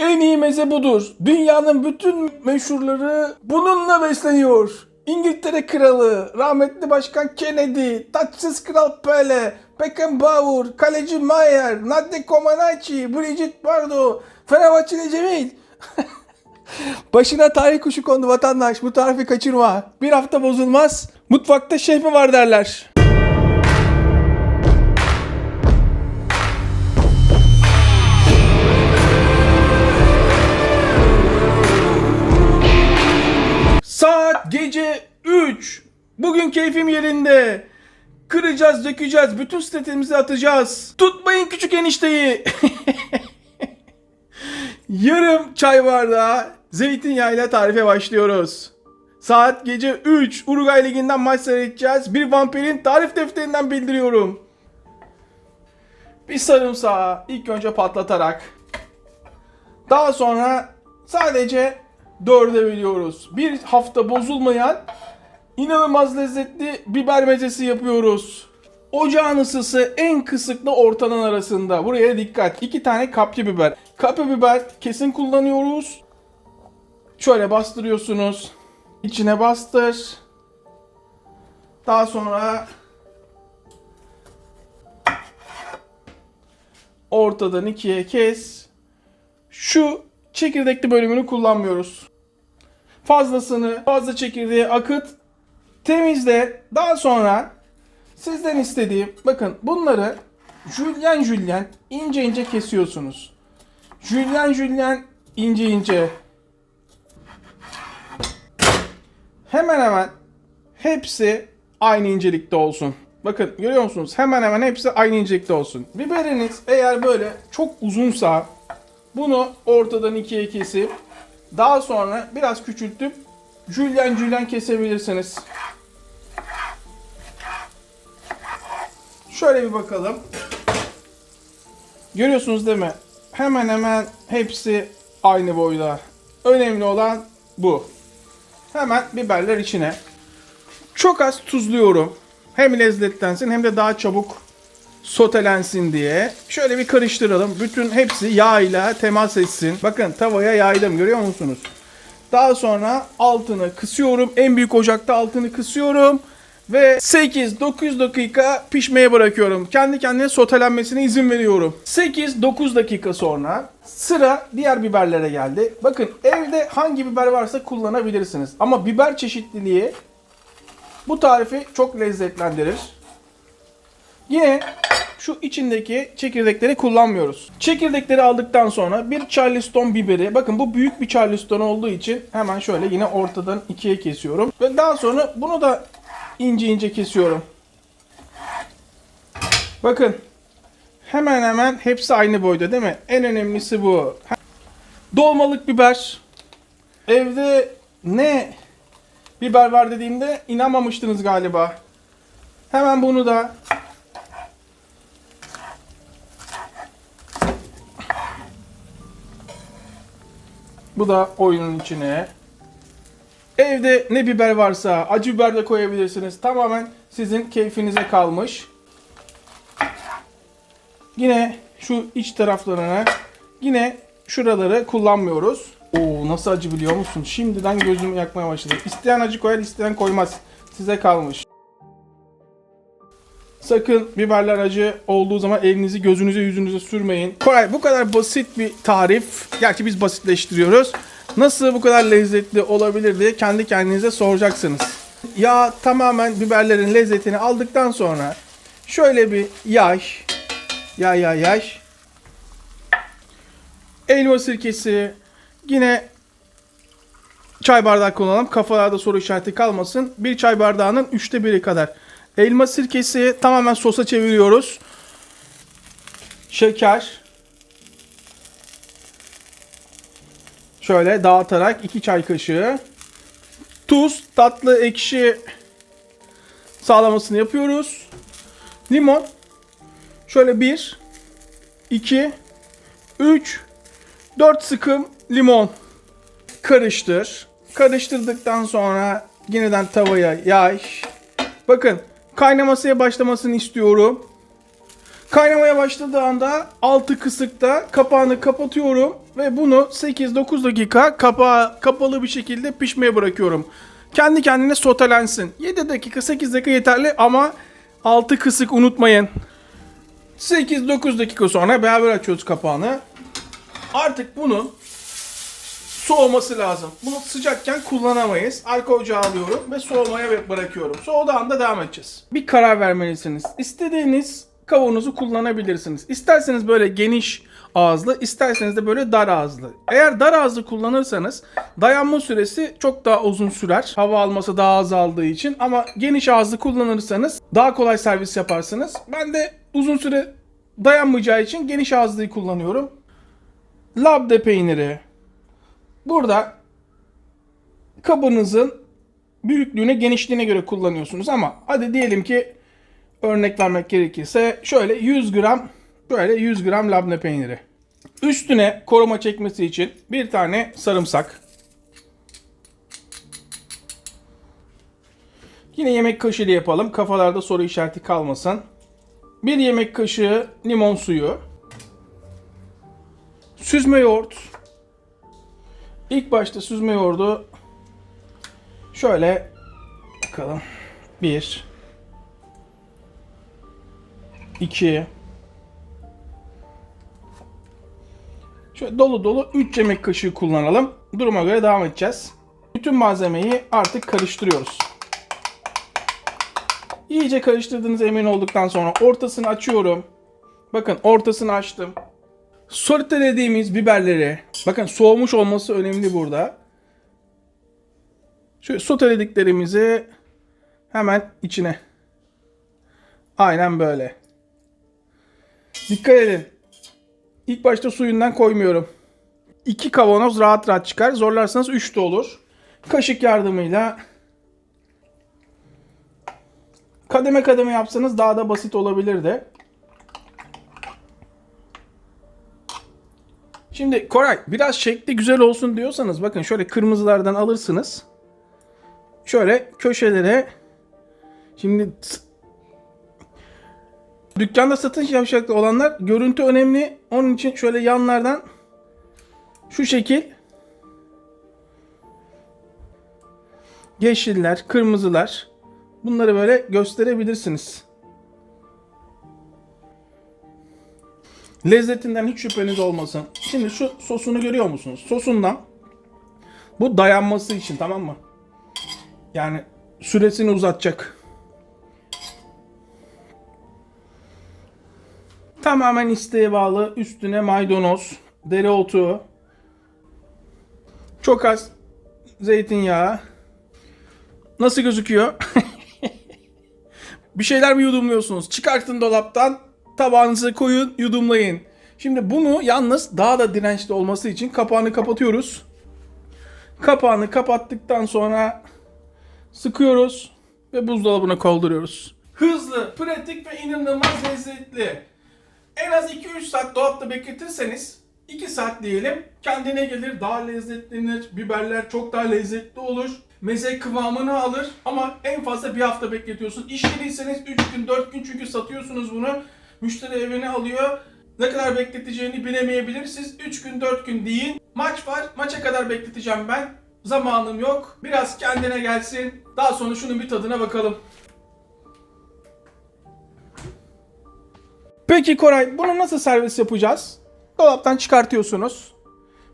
En iyi meze budur. Dünyanın bütün meşhurları bununla besleniyor. İngiltere kralı, rahmetli başkan Kennedy, taçsız kral Pele, Beckenbauer, kaleci Mayer, Nadia Comaneci, Brigitte Bardot, Fenerbahçeli Cemil. Başına tarih kuşu kondu vatandaş. Bu tarifi kaçırma. Bir hafta bozulmaz. Mutfakta şef mi var derler. 3. Bugün keyfim yerinde. Kıracağız, dökeceğiz, bütün statimizi atacağız. Tutmayın küçük enişteyi. Yarım çay bardağı zeytinyağıyla tarife başlıyoruz. Saat gece 3. Uruguay Ligi'nden maç seyredeceğiz. Bir vampirin tarif defterinden bildiriyorum. Bir sarımsağı ilk önce patlatarak daha sonra sadece dörde biliyoruz. Bir hafta bozulmayan inanılmaz lezzetli biber mezesi yapıyoruz. Ocağın ısısı en kısıkla ortanın arasında. Buraya dikkat. İki tane kapya biber. Kapya biber kesin kullanıyoruz. Şöyle bastırıyorsunuz. İçine bastır. Daha sonra ortadan ikiye kes. Şu çekirdekli bölümünü kullanmıyoruz. Fazlasını, fazla çekirdeği akıt. Temizle. Daha sonra sizden istediğim bakın bunları jülyen jülyen ince ince kesiyorsunuz. Jülyen jülyen ince ince. Hemen hemen hepsi aynı incelikte olsun. Bakın görüyor musunuz? Hemen hemen hepsi aynı incelikte olsun. Biberiniz eğer böyle çok uzunsa bunu ortadan ikiye kesip daha sonra biraz küçültüp jülyen jülyen kesebilirsiniz. Şöyle bir bakalım. Görüyorsunuz değil mi? Hemen hemen hepsi aynı boyda. Önemli olan bu. Hemen biberler içine. Çok az tuzluyorum. Hem lezzetlensin hem de daha çabuk sotelensin diye. Şöyle bir karıştıralım. Bütün hepsi yağ ile temas etsin. Bakın tavaya yaydım görüyor musunuz? Daha sonra altını kısıyorum. En büyük ocakta altını kısıyorum. Ve 8-9 dakika pişmeye bırakıyorum. Kendi kendine sotelenmesine izin veriyorum. 8-9 dakika sonra sıra diğer biberlere geldi. Bakın evde hangi biber varsa kullanabilirsiniz. Ama biber çeşitliliği bu tarifi çok lezzetlendirir. Yine şu içindeki çekirdekleri kullanmıyoruz. Çekirdekleri aldıktan sonra bir charleston biberi, bakın bu büyük bir charleston olduğu için hemen şöyle yine ortadan ikiye kesiyorum. Ve daha sonra bunu da ince ince kesiyorum. Bakın hemen hemen hepsi aynı boyda değil mi? En önemlisi bu. Dolmalık biber. Evde ne biber var dediğimde inanmamıştınız galiba. Hemen bunu da Bu da oyunun içine. Evde ne biber varsa acı biber de koyabilirsiniz. Tamamen sizin keyfinize kalmış. Yine şu iç taraflarına yine şuraları kullanmıyoruz. Oo nasıl acı biliyor musun? Şimdiden gözümü yakmaya başladı. İsteyen acı koyar, isteyen koymaz. Size kalmış. Sakın biberler acı olduğu zaman elinizi gözünüze yüzünüze sürmeyin. Koray bu kadar basit bir tarif. Gerçi biz basitleştiriyoruz. Nasıl bu kadar lezzetli olabilir diye kendi kendinize soracaksınız. Yağ tamamen biberlerin lezzetini aldıktan sonra şöyle bir yaş, yay yay yaş, elma sirkesi, yine çay bardağı kullanalım. Kafalarda soru işareti kalmasın. Bir çay bardağının üçte biri kadar. Elma sirkesi tamamen sosa çeviriyoruz. Şeker. Şöyle dağıtarak 2 çay kaşığı. Tuz, tatlı, ekşi sağlamasını yapıyoruz. Limon. Şöyle 1 2 3 4 sıkım limon. Karıştır. Karıştırdıktan sonra yeniden tavaya yay. Bakın kaynamasıya başlamasını istiyorum. Kaynamaya başladığı anda altı kısıkta kapağını kapatıyorum ve bunu 8-9 dakika kapağı kapalı bir şekilde pişmeye bırakıyorum. Kendi kendine sotelensin. 7 dakika 8 dakika yeterli ama altı kısık unutmayın. 8-9 dakika sonra beraber açıyoruz kapağını. Artık bunu soğuması lazım. Bunu sıcakken kullanamayız. Arka ocağa alıyorum ve soğumaya bırakıyorum. Soğuduğu anda devam edeceğiz. Bir karar vermelisiniz. İstediğiniz kavanozu kullanabilirsiniz. İsterseniz böyle geniş ağızlı, isterseniz de böyle dar ağızlı. Eğer dar ağızlı kullanırsanız dayanma süresi çok daha uzun sürer. Hava alması daha az aldığı için ama geniş ağızlı kullanırsanız daha kolay servis yaparsınız. Ben de uzun süre dayanmayacağı için geniş ağızlıyı kullanıyorum. Labde peyniri. Burada kabınızın büyüklüğüne, genişliğine göre kullanıyorsunuz ama hadi diyelim ki örnek vermek gerekirse şöyle 100 gram şöyle 100 gram labne peyniri. Üstüne koruma çekmesi için bir tane sarımsak. Yine yemek kaşığı yapalım. Kafalarda soru işareti kalmasın. Bir yemek kaşığı limon suyu. Süzme yoğurt. İlk başta süzme yoğurdu şöyle bakalım. 1 2 Şöyle dolu dolu 3 yemek kaşığı kullanalım. Duruma göre devam edeceğiz. Bütün malzemeyi artık karıştırıyoruz. İyice karıştırdığınız emin olduktan sonra ortasını açıyorum. Bakın ortasını açtım. Sotelediğimiz biberleri, bakın soğumuş olması önemli burada. Şöyle sotelediklerimizi hemen içine. Aynen böyle. Dikkat edin. İlk başta suyundan koymuyorum. 2 kavanoz rahat rahat çıkar. Zorlarsanız 3 de olur. Kaşık yardımıyla kademe kademe yapsanız daha da basit olabilirdi. Şimdi Koray biraz şekli güzel olsun diyorsanız bakın şöyle kırmızılardan alırsınız. Şöyle köşelere şimdi dükkanda satış yapacak olanlar görüntü önemli. Onun için şöyle yanlardan şu şekil yeşiller, kırmızılar bunları böyle gösterebilirsiniz. Lezzetinden hiç şüpheniz olmasın. Şimdi şu sosunu görüyor musunuz? Sosundan bu dayanması için tamam mı? Yani süresini uzatacak. Tamamen isteğe bağlı. Üstüne maydanoz, dereotu, çok az zeytinyağı. Nasıl gözüküyor? Bir şeyler mi yudumluyorsunuz? Çıkartın dolaptan, tabağınıza koyun, yudumlayın. Şimdi bunu yalnız daha da dirençli olması için kapağını kapatıyoruz. Kapağını kapattıktan sonra sıkıyoruz ve buzdolabına kolduruyoruz. Hızlı, pratik ve inanılmaz lezzetli. En az 2-3 saat dolapta bekletirseniz 2 saat diyelim kendine gelir daha lezzetlenir. Biberler çok daha lezzetli olur. Meze kıvamını alır ama en fazla bir hafta bekletiyorsun. İşçiliyseniz 3 gün 4 gün çünkü satıyorsunuz bunu. Müşteri evine alıyor. Ne kadar bekleteceğini bilemeyebilir. Siz 3 gün 4 gün deyin. Maç var. Maça kadar bekleteceğim ben. Zamanım yok. Biraz kendine gelsin. Daha sonra şunun bir tadına bakalım. Peki Koray bunu nasıl servis yapacağız? Dolaptan çıkartıyorsunuz.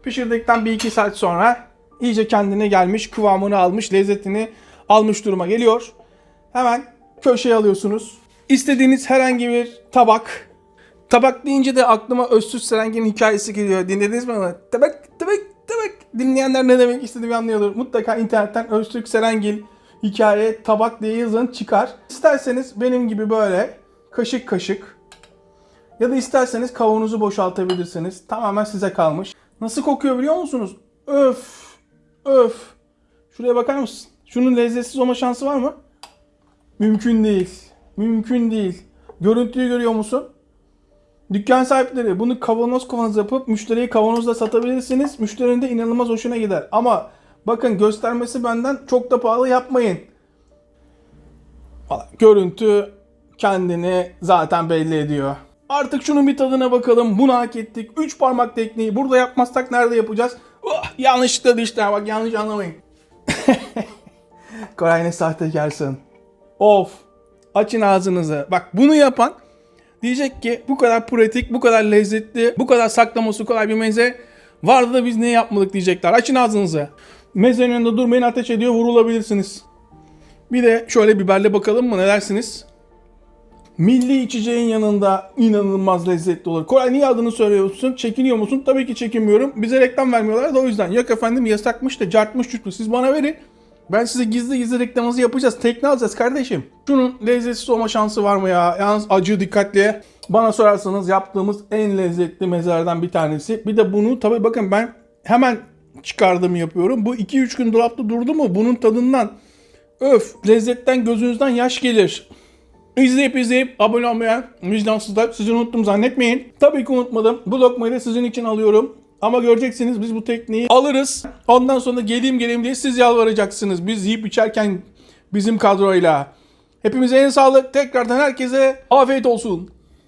Pişirdikten 1-2 saat sonra iyice kendine gelmiş, kıvamını almış, lezzetini almış duruma geliyor. Hemen köşeye alıyorsunuz. İstediğiniz herhangi bir tabak. Tabak deyince de aklıma Özsüz Serengil'in hikayesi geliyor. Dinlediniz mi onu? Tabak, tabak, tabak. Dinleyenler ne demek istediğimi anlıyorlar. Mutlaka internetten Öztürk Serengil hikaye tabak diye yazın çıkar. İsterseniz benim gibi böyle kaşık kaşık ya da isterseniz kavanozu boşaltabilirsiniz. Tamamen size kalmış. Nasıl kokuyor biliyor musunuz? Öf. Öf. Şuraya bakar mısın? Şunun lezzetsiz olma şansı var mı? Mümkün değil. Mümkün değil. Görüntüyü görüyor musun? Dükkan sahipleri bunu kavanoz kavanoz yapıp müşteriye kavanozla satabilirsiniz. Müşterinin de inanılmaz hoşuna gider. Ama bakın göstermesi benden çok da pahalı yapmayın. Görüntü kendini zaten belli ediyor. Artık şunun bir tadına bakalım. Bunu hak ettik. 3 parmak tekniği. Burada yapmazsak nerede yapacağız? Oh, yanlışlıkla düştü. Bak yanlış anlamayın. Koray ne sahtekarsın. Of. Açın ağzınızı. Bak bunu yapan diyecek ki bu kadar pratik, bu kadar lezzetli, bu kadar saklaması kolay bir meze vardı da biz niye yapmadık diyecekler. Açın ağzınızı. Mezenin önünde durmayın ateş ediyor vurulabilirsiniz. Bir de şöyle biberle bakalım mı ne dersiniz? Milli içeceğin yanında inanılmaz lezzetli olur. Koray niye adını söylüyorsun? Çekiniyor musun? Tabii ki çekinmiyorum. Bize reklam vermiyorlar da o yüzden. Yok efendim yasakmış da cartmış çutlu. Siz bana verin. Ben size gizli gizli reklamınızı yapacağız. Tekne alacağız kardeşim. Şunun lezzetsiz olma şansı var mı ya? Yalnız acı dikkatli. Bana sorarsanız yaptığımız en lezzetli mezelerden bir tanesi. Bir de bunu tabii bakın ben hemen çıkardım yapıyorum. Bu 2-3 gün dolapta durdu mu bunun tadından öf lezzetten gözünüzden yaş gelir. İzleyip izleyip abone olmayan vicdansızlar sizi unuttum zannetmeyin. Tabii ki unutmadım. Bu lokmayı da sizin için alıyorum. Ama göreceksiniz biz bu tekniği alırız. Ondan sonra geleyim geleyim diye siz yalvaracaksınız. Biz yiyip içerken bizim kadroyla. Hepimize en sağlık. Tekrardan herkese afiyet olsun.